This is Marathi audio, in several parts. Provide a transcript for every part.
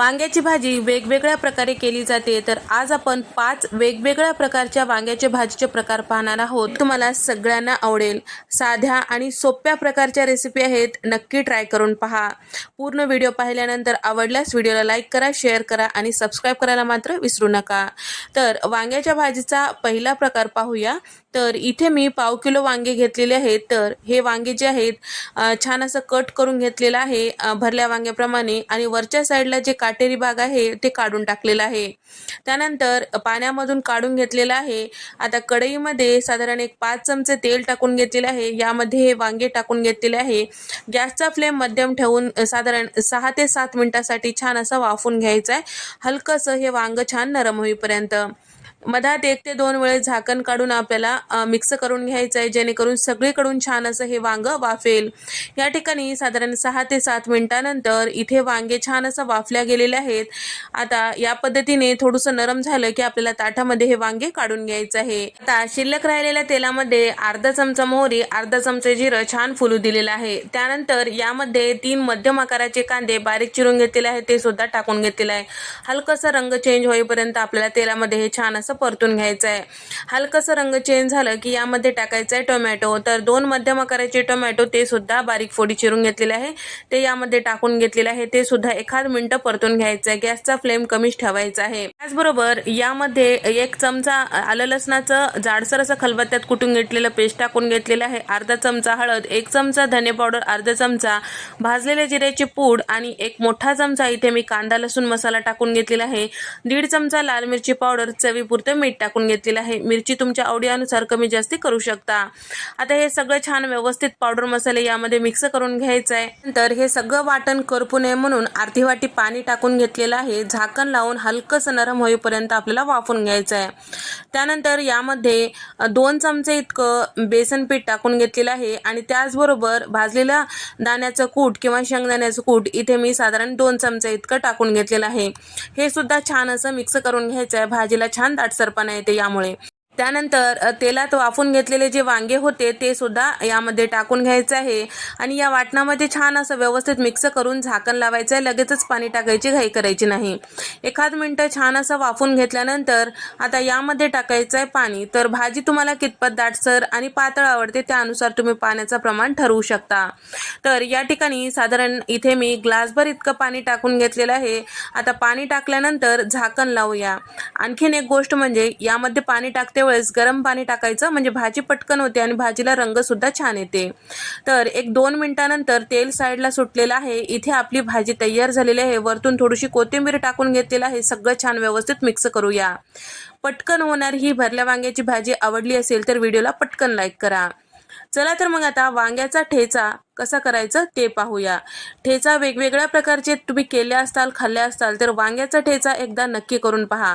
वांग्याची भाजी वेगवेगळ्या प्रकारे केली जाते. तर आज आपण पाच वेगवेगळ्या प्रकारच्या वांग्याच्या भाजीचे प्रकार पाहणार आहोत. तुम्हाला सगळ्यांना आवडेल. साध्या आणि सोप्या प्रकारच्या रेसिपी आहेत. नक्की ट्राय करून पहा. पूर्ण व्हिडिओ पाहिल्यानंतर आवडल्यास व्हिडिओला लाईक करा शेअर करा आणि सबस्क्राईब करायला मात्र विसरू नका. तर वांग्याच्या भाजीचा पहिला प्रकार पाहूया. तर इथे मी पाव किलो वांगे घेतलेले आहेत. तर हे वांगे जे आहेत छान असं कट करून घेतलेलं आहे भरल्या वांग्याप्रमाणे आणि वरच्या साईडला जे काटेरी भाग आहे ते काढून टाकलेलं आहे. त्यानंतर पाण्यामधून काढून घेतलेलं आहे. आता कढईमध्ये साधारण एक पाच चमचे तेल टाकून घेतलेले आहे. यामध्ये हे वांगे टाकून घेतलेले आहे. गॅसचा फ्लेम मध्यम ठेवून साधारण सहा ते सात मिनिटासाठी छान असं वाफून घ्यायचं आहे. हलकंसं हे वांगं छान नरम होईपर्यंत. मधात एक ते दोन वेळेस झाकण काढून आपल्याला मिक्स करून घ्यायचं आहे जेणेकरून सगळीकडून छान असं हे वांगं वाफेल. या ठिकाणी साधारण सहा ते सात मिनिटानंतर इथे वांगे छान असं वाफल्या गेलेले आहेत. आता या पद्धतीने थोडंसं नरम झालं की आपल्याला ताटामध्ये हे वांगे काढून घ्यायचं आहे. आता शिल्लक राहिलेल्या तेलामध्ये अर्धा चमचा मोहरी अर्धा चमचा जिरं छान फुलू दिलेलं आहे. त्यानंतर यामध्ये तीन मध्यम आकाराचे कांदे बारीक चिरून घेतलेले आहेत ते सुद्धा टाकून घेतलेले आहे. हलकसा रंग चेंज होईपर्यंत आपल्याला तेलामध्ये हे छान असं परतून घ्यायचं आहे हलकसं रंग चेंज झालं की यामध्ये टाकायचं आहे टोमॅटो तर दोन मध्यम आकाराचे टोमॅटो ते सुद्धा बारीक फोडी चिरून घेतलेले आहे. ते यामध्ये टाकून घेतलेले आहे. ते सुद्धा एखाद मिनिट परतून घ्यायचं आहे गॅसचा फ्लेम कमीच ठेवायचा आहे. त्याचबरोबर यामध्ये एक चमचा आलं लसणाचं जाडसर असं खलबत्त्यात कुटून घेतलेलं पेस्ट टाकून घेतलेलं आहे. अर्धा चमचा हळद एक चमचा धने पावडर अर्धा चमचा भाजलेल्या जिऱ्याची पूड आणि एक मोठा चमचा इथे मी कांदा लसूण मसाला टाकून घेतलेला आहे. दीड चमचा लाल मिरची पावडर चवीपुरतं मीठ टाकून घेतलेलं आहे. मिरची तुमच्या आवडीनुसार कमी जास्ती करू शकता. आता हे सगळं छान व्यवस्थित पावडर मसाले यामध्ये मिक्स करून घ्यायचं आहे नंतर हे सगळं वाटण करपू नये म्हणून अर्धी वाटी पाणी टाकून घेतलेलं आहे. झाकण लावून हलकंसं नरम होईपर्यंत आपल्याला वाफून घ्यायचं आहे त्यानंतर यामध्ये दोन चमचे इतकं बेसन पीठ टाकून घेतलेलं आहे आणि त्याचबरोबर भाजलेल्या दाण्याचं कूट किंवा शेंगदाण्याचं कूट इथे मी साधारण दोन चमचे इतकं टाकून घेतलेलं आहे. हे सुद्धा छान असं मिक्स करून घ्यायचं आहे भाजीला छान दाट काटसरपणा येते यामुळे. त्यानंतर तेलात वाफून घेतलेले जे वांगे होते ते सुद्धा यामध्ये टाकून घ्यायचं आहे. आणि या वाटणामध्ये छान असं व्यवस्थित मिक्स करून झाकण लावायचं आहे. लगेचच पाणी टाकायची घाई करायची नाही. एखाद मिनटं छान असं वाफून घेतल्यानंतर आता यामध्ये टाकायचं आहे पाणी. तर भाजी तुम्हाला कितपत दाटसर आणि पातळ आवडते त्यानुसार तुम्ही पाण्याचं प्रमाण ठरवू शकता. तर या ठिकाणी साधारण इथे मी ग्लासभर इतकं पाणी टाकून घेतलेलं आहे. आता पाणी टाकल्यानंतर झाकण लावूया. आणखीन एक गोष्ट म्हणजे यामध्ये पाणी टाकते वेळेस गरम पाणी टाकायचं म्हणजे भाजी पटकन होते आणि भाजीला रंग सुद्धा छान येते. तर एक दोन मिनिटानंतर तेल साईडला सुटलेलं आहे. इथे आपली भाजी तयार झालेली आहे. वरतून थोडीशी कोथिंबीर टाकून घेतलेलं आहे. सगळं छान व्यवस्थित मिक्स करूया. पटकन होणार ही भरल्या वांग्याची भाजी आवडली असेल तर व्हिडिओला पटकन लाईक करा. चला तर मग आता वांग्याचा ठेचा कसा करायचा ते पाहूया. ठेचा वेगवेगळ्या प्रकारचे तुम्ही केले असताल खाल्ले असताल तर वांग्याचा ठेचा एकदा नक्की करून पहा.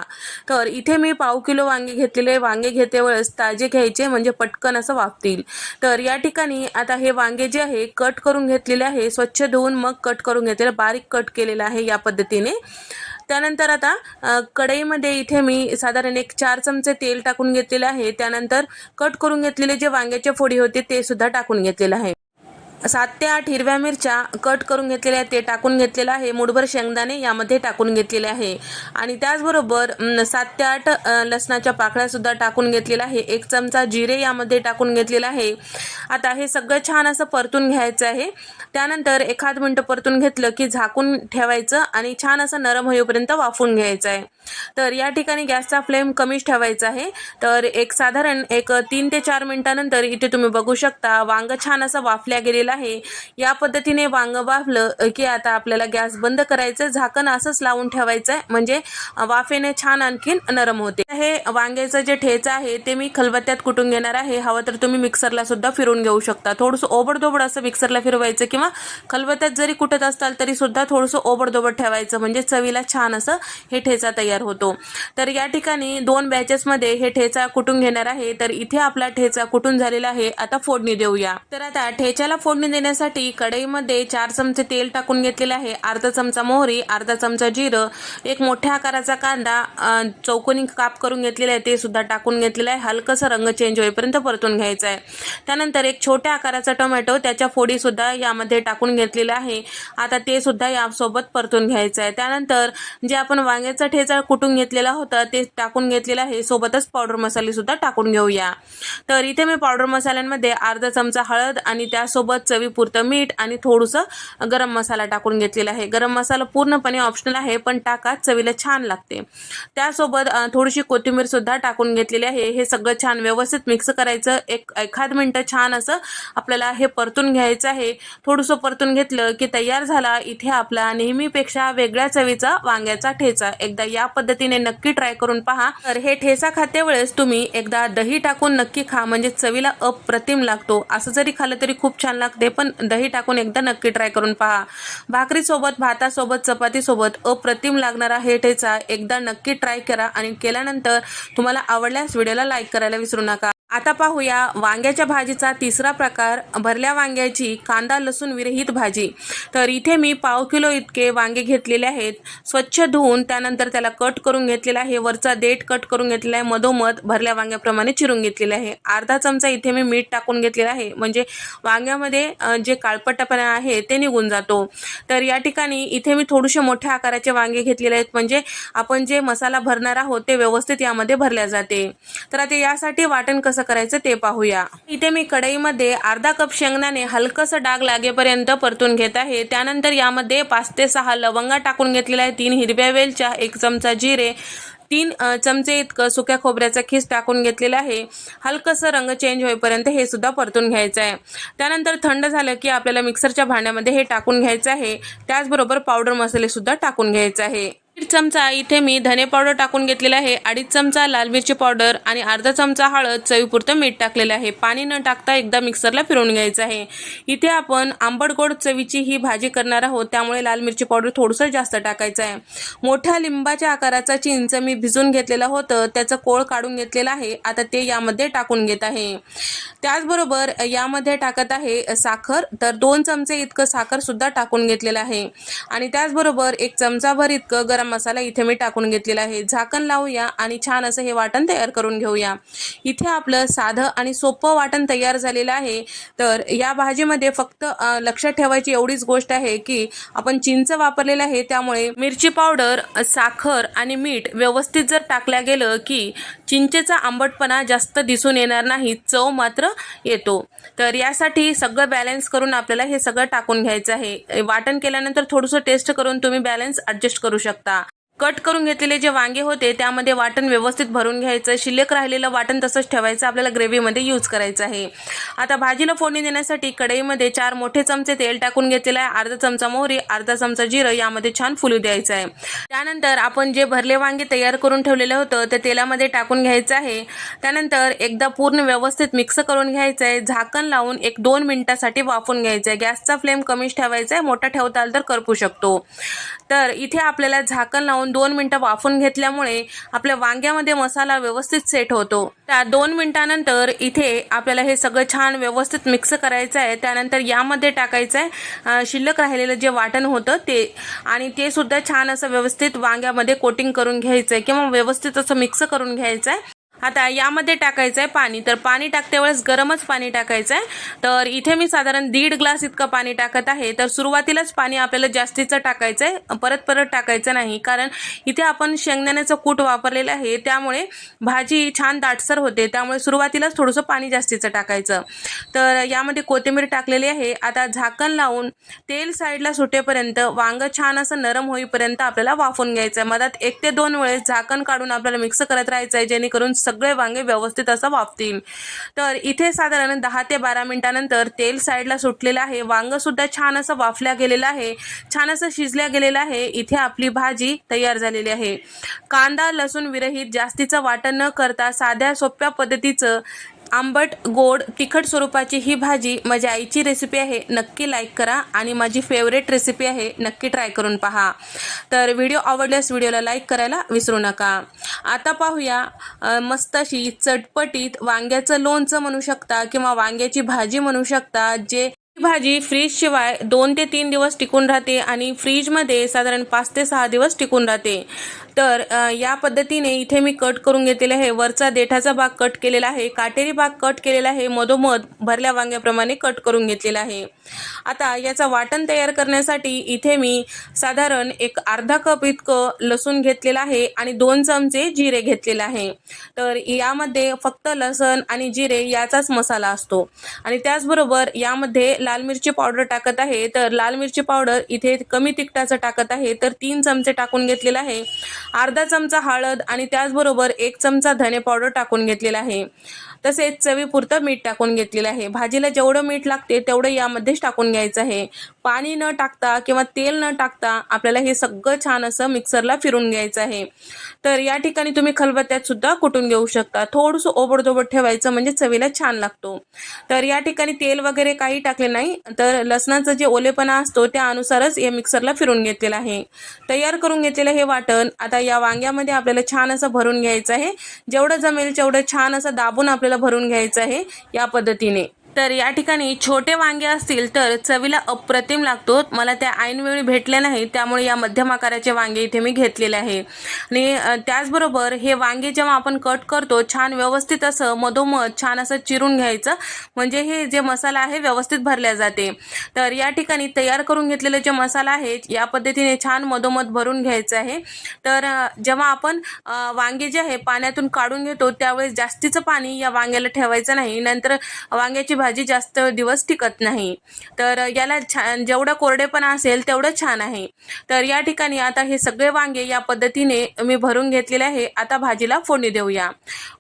तर इथे मी पाव किलो वांगे घेतलेले वांगे घेते वेळेस ताजे घ्यायचे म्हणजे पटकन असं वापतील तर या ठिकाणी आता हे वांगे जे आहे कट करून घेतलेले आहे स्वच्छ धुवून मग कट करून घेतलेलं बारीक कट केलेलं आहे या पद्धतीने. त्यानंतर आता कढईमध्ये इथे मी साधारण एक चार चमचे तेल टाकून घेतलेले आहे. त्यानंतर कट करून घेतलेले जे वांग्याचे फोडी होते ते सुद्धा टाकून घेतलेलं आहे. सात ते आठ हिरव्या मिरच्या कट करून घेतलेल्या आहेत. ते टाकून घेतलेलं आहे. मुठभर शेंगदाणे यामध्ये टाकून घेतलेले आहे. आणि त्याचबरोबर सात ते आठ लसणाच्या पाकळ्या सुद्धा टाकून घेतलेल्या आहे. एक चमचा जिरे यामध्ये टाकून घेतलेला आहे. आता हे सगळं छान असं परतून घ्यायचं आहे. त्यानंतर एखाद मिनटं परतून घेतलं की झाकून ठेवायचं आणि छान असं नरम होईपर्यंत वाफून घ्यायचं आहे. तर या ठिकाणी गॅसचा फ्लेम कमीच ठेवायचा आहे. तर एक साधारण एक तीन ते चार मिनिटानंतर इथे तुम्ही बघू शकता वांग छान असं वाफल्या गेलेलं आहे. या पद्धतीने वांग वाफलं की आता आपल्याला गॅस बंद करायचं झाकण असंच लावून ठेवायचं आहे म्हणजे वाफेने छान आणखीन नरम होते. हे वांग्याचं जे ठेचं आहे ते मी खलबत्त्यात कुटून घेणार आहे. हवं तर तुम्ही मिक्सरला सुद्धा फिरून घेऊ शकता. थोडंसं ओबडधोबड असं मिक्सरला फिरवायचं किंवा खलबत्त्यात जरी कुटत असताल तरी सुद्धा थोडंसं ओबडधोबड ठेवायचं. म्हणजे चवीला छान असं हे ठेचा तयार होतो. तर या ठिकाणी दोन बॅचेसमध्ये हे ठेचा कुटून घेणार आहे? तर इथे आपला ठेचा कुटून झालेला आहे? आता फोडणी देऊया. तर आता ठेच्याला फोडणी देण्यासाठी कढईमध्ये चार चमचे तेल टाकून घेतलेले आहे. अर्धा चमचा मोहरी अर्धा चमचा जिरं एक मोठ्या आकाराचा कांदा चौकोनी काप करून घेतलेला आहे. ते सुद्धा टाकून घेतलेलं आहे. हलकंसं रंग चेंज होईपर्यंत परतून घ्यायचा आहे. त्यानंतर एक छोट्या आकाराचा टोमॅटो त्याच्या फोडी सुद्धा यामध्ये टाकून घेतलेला आहे. आता ते सुद्धा यासोबत परतून घ्यायचं आहे. त्यानंतर जे आपण वांग्याचा ठेचा कुटून घेतलेला होता ते टाकून घेतलेलं आहे. सोबतच पावडर मसाले सुद्धा टाकून घेऊया. तर इथे मी पावडर मसाल्यांमध्ये अर्धा चमचा हळद आणि त्यासोबत चवीपुरतं मीठ आणि थोडंसं गरम मसाला टाकून घेतलेला आहे. गरम मसाला पूर्णपणे ऑप्शनल आहे पण टाका चवीला छान लागते. त्यासोबत थोडीशी कोथिंबीर सुद्धा टाकून घेतलेली आहे. हे सगळं छान व्यवस्थित मिक्स करायचं. एक एखाद मिनटं छान असं आपल्याला हे परतून घ्यायचं आहे. थोडंसं परतून घेतलं की तयार झाला. इथे आपला नेहमीपेक्षा वेगळ्या चवीचा वांग्याचा ठेचा. एकदा या पद्धतीने नक्की ट्राय करून पहा. तर हे ठेचा खाते वेळेस तुम्ही एकदा दही टाकून नक्की खा. म्हणजे चवीला अप्रतिम लागतो. असं जरी खाल्लं तरी खूप छान लागते पण दही टाकून एकदा नक्की ट्राय करून पहा. भाकरीसोबत भातासोबत चपातीसोबत अप्रतिम लागणारा हे ठेचा. एकदा नक्की ट्राय करा. आणि केल्यानंतर तुम्हाला आवडल्यास व्हिडिओला लाईक करायला विसरू नका. आता पाहूया वांग्याच्या भाजीचा तिसरा प्रकार. भरल्या वांग्याची कांदा लसूण विरहित भाजी. तर इथे मी पाव किलो इतके वांगे घेतलेले आहेत. स्वच्छ धुवून त्यानंतर त्याला कट करून घेतलेला आहे. वरचा देठ कट करून घेतलेला आहे. मधोमध भरल्या वांग्याप्रमाणे चिरून घेतलेले आहे. अर्धा चमचा इथे मी मीठ टाकून घेतलेला आहे. म्हणजे वांग्यामध्ये जे काळपट्टापणा आहे ते निघून जातो. तर या ठिकाणी इथे मी थोडेसे मोठ्या आकाराचे वांगे घेतलेले आहेत. म्हणजे आपण जे मसाला भरणार आहोत ते व्यवस्थित यामध्ये भरल्या जाते. तर आता यासाठी वाटण कसं करायचं ते पाहूया. इथे मी कढईमध्ये अर्धा कप शेंगदाणे हलकसं डाग लागेपर्यंत परतून घेत आहे. त्यानंतर यामध्ये पाच ते सहा लवंगा टाकून घेतलेल्या आहे तीन हिरव्या वेलच्या एक चमचा जिरे तीन चमचे इतकं सुक्या खोबऱ्याचा खीस टाकून घेतलेला आहे. हलकंसं रंग चेंज होईपर्यंत हे सुद्धा परतून घ्यायचं आहे. त्यानंतर थंड झालं की आपल्याला मिक्सरच्या भांड्यामध्ये हे टाकून घ्यायचं आहे. त्याचबरोबर पावडर मसालेसुद्धा टाकून घ्यायचं आहे. दीड चमचा इथे मी धने पावडर टाकून घेतलेला आहे. अडीच चमचा लाल मिरची पावडर आणि अर्धा चमचा हळद चवीपुरतं मीठ टाकलेलं आहे. पाणी न टाकता एकदा मिक्सरला फिरवून घ्यायचं आहे. इथे आपण आंबट गोड चवीची ही भाजी करणार आहोत. त्यामुळे लाल मिरची पावडर थोडंसं जास्त टाकायचं आहे. मोठ्या लिंबाच्या आकाराचा चिंच मी भिजून घेतलेलं होतं. त्याचं कोळ काढून घेतलेलं आहे. आता ते यामध्ये टाकून घेत आहे. त्याचबरोबर यामध्ये टाकत आहे साखर. तर दोन चमचे इतकं साखर सुद्धा टाकून घेतलेलं आहे. आणि त्याचबरोबर एक चमचाभर इतकं गरम मसाला इथे मी टाकून घेतलेला आहे. झाकण लावूया आणि छान असं हे वाटण तयार करून घेऊया. इथे आपलं साधं आणि सोपं वाटण तयार झालेलं आहे. तर या भाजीमध्ये फक्त लक्षात ठेवायची एवढीच गोष्ट आहे की आपण चिंच वापरलेलं आहे. त्यामुळे मिरची पावडर साखर आणि मीठ व्यवस्थित जर टाकल्या गेलं की चिंचेचा आंबटपणा जास्त दिसून येणार नाही चव मात्र येतो. तर यासाठी सगळं बॅलन्स करून आपल्याला हे सगळं टाकून घ्यायचं आहे. वाटण केल्यानंतर थोडंसं टेस्ट करून तुम्ही बॅलन्स ॲडजस्ट करू शकता. कट करून घेतलेले जे वांगे होते त्यामध्ये वाटण व्यवस्थित भरून घ्यायचं. शिल्लक राहिलेलं वाटण तसंच ठेवायचं. आपल्याला ग्रेव्हीमध्ये यूज करायचं आहे. आता भाजीला फोडणी देण्यासाठी कढईमध्ये चार मोठे चमचे तेल टाकून घेतलेलं आहे. अर्धा चमचा मोहरी अर्धा चमचा जिरं यामध्ये छान फुलू द्यायचं आहे. त्यानंतर आपण जे भरले वांगे तयार करून ठेवलेलं होतं ते तेलामध्ये टाकून घ्यायचं आहे. त्यानंतर एकदा पूर्ण व्यवस्थित मिक्स करून घ्यायचं आहे. झाकण लावून एक दोन मिनिटासाठी वाफून घ्यायचं आहे. गॅसचा फ्लेम कमीच ठेवायचा आहे. मोठा ठेवता आला तर करपू शकतो. तर इथे आपल्याला झाकण लावून दोन मिनटं वाफून घेतल्यामुळे आपल्या वांग्यामध्ये मसाला व्यवस्थित सेट होतो. त्या दोन मिनटानंतर इथे आपल्याला हे सगळं छान व्यवस्थित मिक्स करायचं आहे. त्यानंतर यामध्ये टाकायचं आहे शिल्लक राहिलेलं जे वाटण होतं ते. आणि ते सुद्धा छान असं व्यवस्थित वांग्यामध्ये कोटिंग करून घ्यायचं आहे किंवा व्यवस्थित असं मिक्स करून घ्यायचं आहे आता यामध्ये टाकायचं आहे पाणी. तर पाणी टाकते वेळेस गरमच पाणी टाकायचं आहे तर इथे मी साधारण दीड ग्लास इतकं पाणी टाकत आहे. तर सुरुवातीलाच पाणी आपल्याला जास्तीचं टाकायचं आहे परत परत टाकायचं नाही. कारण इथे आपण शेंगदाण्याचं कूट वापरलेलं आहे. त्यामुळे भाजी छान दाटसर होते. त्यामुळे सुरुवातीलाच थोडंसं पाणी जास्तीचं टाकायचं. तर यामध्ये कोथिंबीर टाकलेली आहे. आता झाकण लावून तेल साईडला सुटेपर्यंत वांगं छान असं नरम होईपर्यंत आपल्याला वाफून घ्यायचं आहे मधात एक ते दोन वेळेस झाकण काढून आपल्याला मिक्स करत राहायचं आहे जेणेकरून सगळे वांगे व्यवस्थित असं वाफतील. तर इथे साधारण दहा ते बारा मिनिटानंतर तेल साईडला सुटलेलं आहे. वांगं सुद्धा छान असं वाफल्या गेलेलं आहे. छान असं शिजल्या गेलेलं आहे. इथे आपली भाजी तयार झालेली आहे. कांदा लसूण विरहित जास्तीचं वाटण न करता साध्या सोप्या पद्धतीचं आंबट गोड तिखट स्वरूपाची ही भाजी माझ्या आईची रेसिपी आहे. नक्की लाईक करा आणि माझी फेवरेट रेसिपी आहे. नक्की ट्राय करून पहा. तर व्हिडिओ आवडल्यास व्हिडिओला लाईक करायला विसरू नका. आता पाहूया मस्त अशी चटपटीत वांग्याचं लोणचं म्हणू शकता किंवा वांग्याची भाजी म्हणू शकता जे ही भाजी फ्रीजशिवाय दोन ते तीन दिवस टिकून राहते आणि फ्रीजमध्ये साधारण पाच ते सहा दिवस टिकून राहते. तर या पद्धतीने इथे मी कट करून घेतलेले आहे. वरचा देठाचा भाग कट केलेला आहे. काटेरी भाग कट केलेला आहे. मधोमध भरल्या वांग्याप्रमाणे कट करून घेतलेला आहे. आता याचा वाटण तयार करण्यासाठी इथे मी साधारण एक अर्धा कप इतकं लसूण घेतलेलं आहे आणि दोन चमचे जिरे घेतलेले आहे. तर यामध्ये फक्त लसण आणि जिरे याचाच मसाला असतो. आणि त्याचबरोबर यामध्ये लाल मिरची पावडर टाकत आहे. तर लाल मिरची पावडर इथे कमी तिखटाचं टाकत आहे. तर तीन चमचे टाकून घेतलेलं आहे. अर्धा चमचा हळद आणि त्याचबरोबर एक चमचा धने पावडर टाकून घेतलेला आहे. तसेच चवीपुरतं मीठ टाकून घेतलेलं आहे. भाजीला जेवढं मीठ लागते तेवढं यामध्येच टाकून घ्यायचं आहे. पाणी न टाकता किंवा तेल न टाकता आपल्याला हे सगळं छान असं मिक्सरला फिरून घ्यायचं आहे. तर या ठिकाणी तुम्ही खलबत्त्यात सुद्धा कुटून घेऊ शकता. थोडंसं ओबडधोबड ठेवायचं म्हणजे चवीला छान लागतो. तर या ठिकाणी तेल वगैरे काही टाकले नाही. तर लसणाचं जे ओलेपणा असतो त्यानुसारच या मिक्सरला फिरून घेतलेलं आहे. तयार करून घेतलेलं हे वाटण आता या वांग्यामध्ये आपल्याला छान असं भरून घ्यायचं आहे. जेवढं जमेल तेवढं छान असं दाबून आपल्याला भरून घ्यायचं आहे या पद्धतीने. तर या ठिकाणी छोटे वांगे असतील तर चवीला अप्रतिम लागतो. मला त्या ऐनवेळी भेटल्या नाही त्यामुळे या मध्यम आकाराचे वांगे इथे मी घेतलेले आहे. आणि त्याचबरोबर हे वांगे जेव्हा आपण कट करतो छान व्यवस्थित असं मधोमध छान असं चिरून घ्यायचं. म्हणजे हे जे मसाला आहे व्यवस्थित भरल्या जाते. तर या ठिकाणी तयार करून घेतलेले जे मसाला आहे या पद्धतीने छान मधोमध भरून घ्यायचं आहे. तर जेव्हा आपण वांगे जे आहे पाण्यातून काढून घेतो त्यावेळेस जास्तीचं पाणी या वांग्याला ठेवायचं नाही. नंतर वांग्याची भाजी जास्त दिवस टिकत नाही. तर याला छान जेवढं कोरडेपणा असेल तेवढं छान आहे. तर या ठिकाणी आता हे सगळे वांगे या पद्धतीने मी भरून घेतलेले आहे. आता भाजीला फोडणी देऊया.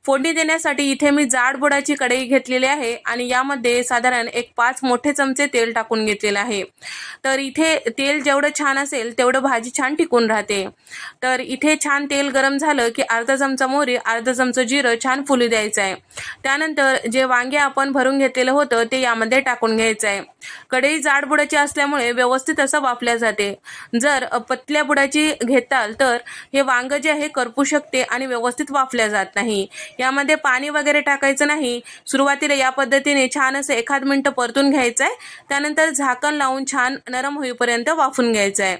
फोडणी देण्यासाठी इथे मी जाड बुडाची कढई घेतलेली आहे आणि यामध्ये साधारण एक पाच मोठे चमचे तेल टाकून घेतलेलं आहे. तर इथे तेल जेवढं छान असेल तेवढं भाजी छान टिकून राहते. तर इथे छान तेल गरम झालं की अर्धा चमचा मोहरी अर्धा चमचा जिरं छान फुलू द्यायचं आहे. त्यानंतर जे वांगे आपण भरून घेतलेलं होतं ते यामध्ये टाकून घ्यायचं आहे कढई जाड बुडाची असल्यामुळे व्यवस्थित असं वाफल्या जाते. जर पतल्या बुडाची घेताल तर हे वांग जे आहे करपू शकते आणि व्यवस्थित वाफल्या जात नाही. यामध्ये पाणी वगैरे टाकायचं नाही. सुरुवातीला या पद्धतीने छान असं एखाद मिनटं परतून घ्यायचं आहे त्यानंतर झाकण लावून छान नरम होईपर्यंत वाफून घ्यायचं आहे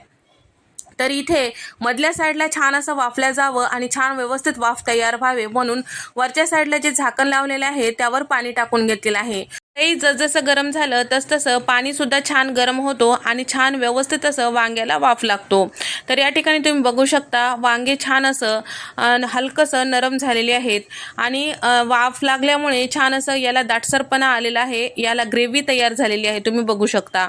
तर इथे मधल्या साईडला छान असं वाफल्या जावं आणि छान व्यवस्थित वाफ तयार व्हावे म्हणून वरच्या साईडला जे झाकण लावलेले आहे त्यावर पाणी टाकून घेतलेलं आहे. ते जसजसं गरम झालं तसतसं पाणीसुद्धा छान गरम होतो आणि छान व्यवस्थित असं वांग्याला वाफ लागतो. तर या ठिकाणी तुम्ही बघू शकता वांगे छान असं हलकंसं नरम झालेले आहेत. आणि वाफ लागल्यामुळे छान असं याला दाटसरपणा आलेला आहे याला ग्रेव्ही तयार झालेली आहे तुम्ही बघू शकता.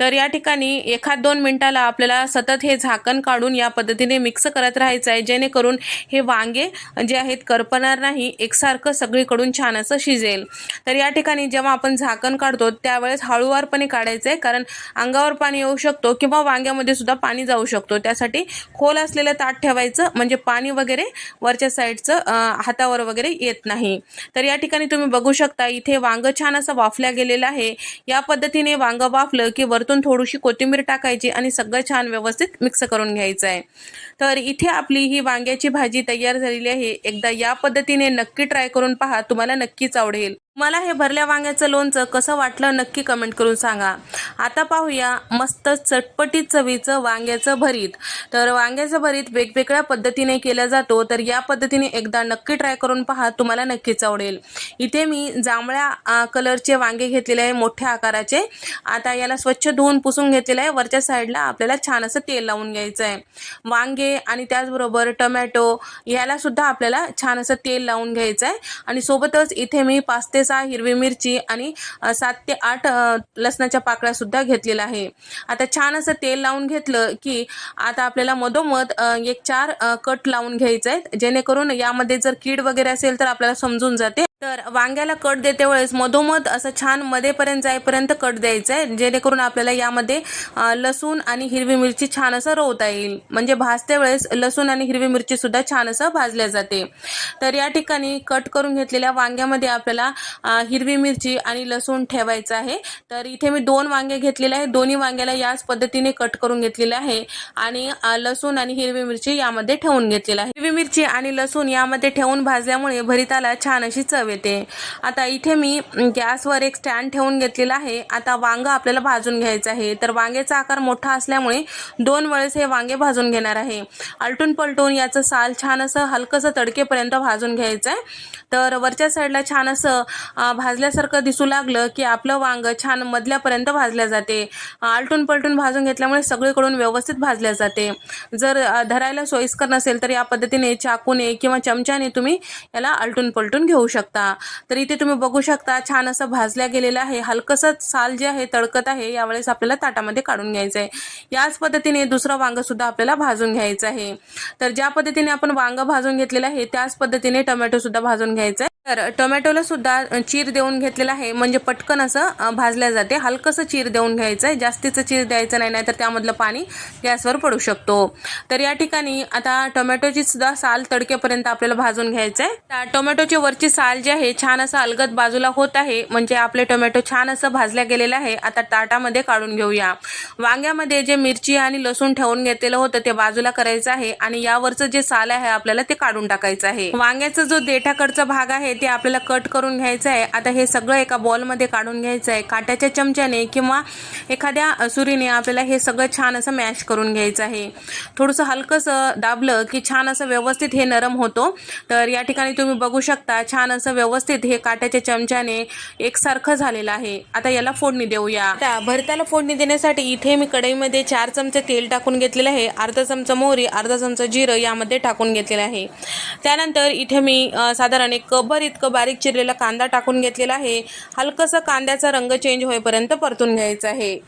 तर या ठिकाणी एखाद दोन मिनटाला आपल्याला सतत हे झाकण काढून या पद्धतीने मिक्स करत राहायचं आहे जेणेकरून हे वांगे जे आहेत करपणार नाही एकसारखं सगळीकडून छान असं शिजेल. तर या ठिकाणी जेव्हा आपण आपण झाकण काढतो त्यावेळेस हळूवारपणे काढायचं आहे कारण अंगावर पाणी येऊ शकतो किंवा वांग्यामध्ये सुद्धा पाणी जाऊ शकतो. त्यासाठी खोल असलेलं ताट ठेवायचं म्हणजे पाणी वगैरे वरच्या साईडचं हातावर वगैरे येत नाही. तर या ठिकाणी तुम्ही बघू शकता इथे वांगं छान असं वाफल्या गेलेलं आहे. या पद्धतीने वांगं वाफलं की वरतून थोडीशी कोथिंबीर टाकायची आणि सगळं छान व्यवस्थित मिक्स करून घ्यायचं आहे तर इथे आपली ही वांग्याची भाजी तयार झालेली आहे. एकदा या पद्धतीने नक्की ट्राय करून पहा तुम्हाला नक्कीच आवडेल. मला हे भरल्या वांग्याचं लोणचं कसं वाटलं नक्की कमेंट करून सांगा. आता पाहूया मस्त चटपटीत चवीचं वांग्याचं भरीत. तर वांग्याचं भरीत वेगवेगळ्या पद्धतीने केला जातो तर या पद्धतीने एकदा नक्की ट्राय करून पहा तुम्हाला नक्कीच आवडेल. इथे मी जांभळ्या कलरचे वांगे घेतलेले आहे मोठ्या आकाराचे. आता याला स्वच्छ धुवून पुसून घेतलेलं आहे. वरच्या साईडला आपल्याला छान असं तेल लावून घ्यायचं आहे. वांगे आणि त्याचबरोबर टमॅटो याला सुद्धा आपल्याला छान असं तेल लावून घ्यायचं आहे. आणि सोबतच इथे मी पाच ते सहा हिरवी मिरची आणि सात ते आठ लसणाच्या पाकळ्या सुद्धा घेतलेल्या आहे. आता छान असं तेल लावून घेतलं की आता आपल्याला मधोमध एक चार कट लावून घ्यायचे आहेत. जेणेकरून यामध्ये जर कीड वगैरे असेल तर आपल्याला समजून जाते. तर वांग्याला कट देते वेळेस मधोमध असं छान मध्येपर्यंत जाईपर्यंत कट द्यायचं आहे जेणेकरून आपल्याला यामध्ये लसूण आणि हिरवी मिरची छान असं रोवता येईल. म्हणजे भाजते वेळेस लसूण आणि हिरवी मिरची सुद्धा छान असं भाजल्या जाते. तर या ठिकाणी कट करून घेतलेल्या वांग्यामध्ये आपल्याला हिरवी मिरची आणि लसूण ठेवायचं आहे. तर इथे मी दोन वांगे घेतलेले आहे दोन्ही वांग्याला याच पद्धतीने कट करून घेतलेले आहे आणि लसूण आणि हिरवी मिरची यामध्ये ठेवून घेतलेलं आहे. हिरवी मिरची आणि लसूण यामध्ये ठेवून भाजल्यामुळे भरिताला छान अशी चव चव येते आता इथे मी गॅसवर एक स्टँड ठेवून घेतलेला आहे. आता वांगं आपल्याला भाजून घ्यायचं आहे. तर वांग्याचा आकार मोठा असल्यामुळे दोन वेळेस हे वांगे भाजून घेणार आहे. आलटून पलटून याचं साल छान असं हलकंसं तडकेपर्यंत भाजून घ्यायचं आहे तर वरच्या साईडला छान असं भाजल्यासारखं दिसू लागलं की आपलं वांग छान मधल्यापर्यंत भाजल्या जाते. आलटून पलटून भाजून घेतल्यामुळे सगळीकडून व्यवस्थित भाजल्या जाते. जर धरायला सोयीस्कर नसेल तर या पद्धतीने चाकूने किंवा चमच्याने तुम्ही याला आलटून पलटून घेऊ शकता. तर इथे तुम्ही बघू शकता छान असं भाजल्या गेलेलं आहे. हलकंसं साल जे आहे तडकत आहे यावेळेस आपल्याला ताटामध्ये काढून घ्यायचं आहे याच पद्धतीने दुसरं वांगं सुद्धा आपल्याला भाजून घ्यायचं आहे. तर ज्या पद्धतीने आपण वांगं भाजून घेतलेलं आहे त्याच पद्धतीने टोमॅटो सुद्धा भाजून घ्यायचं आहे तर टोमॅटोला सुद्धा चीर देऊन घेतलेला आहे. म्हणजे पटकन असं भाजल्या जाते. हलकंसं चीर देऊन घ्यायचं आहे. जास्तीचं चीर द्यायचं नाही नाहीतर त्यामधलं पाणी गॅसवर पडू शकतो. तर या ठिकाणी आता टोमॅटोची सुद्धा साल तडकेपर्यंत आपल्याला भाजून घ्यायचं आहे. त्या टोमॅटोची वरची साल जी आहे छान असं अलगद बाजूला होत आहे. म्हणजे आपले टोमॅटो छान असं भाजल्या गेलेलं आहे. आता ताटामध्ये काढून घेऊया. वांग्यामध्ये जे मिरची आणि लसूण ठेवून घेतलेलं होतं ते बाजूला करायचं आहे. आणि यावरचं जे साल आहे आपल्याला ते काढून टाकायचं आहे. वांग्याचा जो देठाकडचा भाग आहे ते आपल्याला कट करून घ्यायचं आहे. आता हे सगळं एका बॉलमध्ये काढून घ्यायचं आहे. काट्याच्या चमच्याने किंवा एखाद्या असुरीने सुरीने आपल्याला हे सगळं छान असं मॅश करून घ्यायचं आहे. थोडंसं हलकंसं दाबलं की छान असं व्यवस्थित हे नरम होतो. तर या ठिकाणी तुम्ही बघू शकता छान असं व्यवस्थित हे काट्याच्या चमच्याने एकसारखं झालेलं आहे. आता याला फोडणी देऊया. आता भरताला फोडणी देण्यासाठी इथे मी कढईमध्ये चार चमचे तेल टाकून घेतलेलं आहे. अर्धा चमचा मोहरी अर्धा चमचा जिरं यामध्ये टाकून घेतलेलं आहे. त्यानंतर इथे मी साधारण एक चमचाभर इतकं बारीक चिरलेला कांदा टाकून घेतलेला आहे. हलकंसं कांद्याचा रंग चेंज होईपर्यंत परतून घ्यायचा आहे.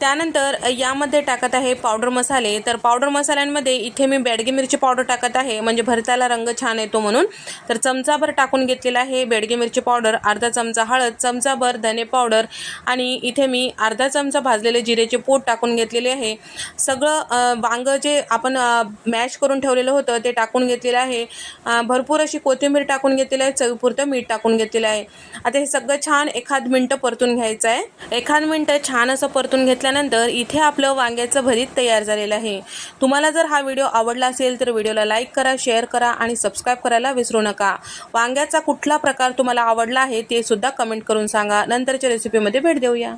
त्यानंतर यामध्ये टाकत आहे पावडर मसाले. तर पावडर मसाल्यांमध्ये इथे मी बेडगी मिरची पावडर टाकत आहे. म्हणजे भरताला रंग छान येतो म्हणून. तर चमचाभर टाकून घेतलेला आहे बेडगी मिरची पावडर अर्धा चमचा हळद चमचाभर धने पावडर आणि इथे मी अर्धा चमचा भाजलेले जिरेचे पोट टाकून घेतलेले आहे. सगळं वांगं जे आपण मॅश करून ठेवलेलं होतं ते टाकून घेतलेलं आहे. भरपूर अशी कोथिंबीर टाकून घेतलेली आहे चवीपुरतं मीठ टाकून घेतलेलं आहे. आता हे सगळं छान एखाद मिनटं परतून घ्यायचं आहे. एखाद मिनटं छान असं परतून घेतल्यानंतर इथे आपलं वांग्याचं भरीत तयार झालेलं आहे. तुम्हाला जर हा व्हिडिओ आवडला असेल तर व्हिडिओला लाईक करा शेअर करा आणि सबस्क्राईब करायला विसरू नका. वांग्याचा कुठला प्रकार तुम्हाला आवडला आहे ते सुद्धा कमेंट करून सांगा. नंतरच्या रेसिपीमध्ये भेट देऊया.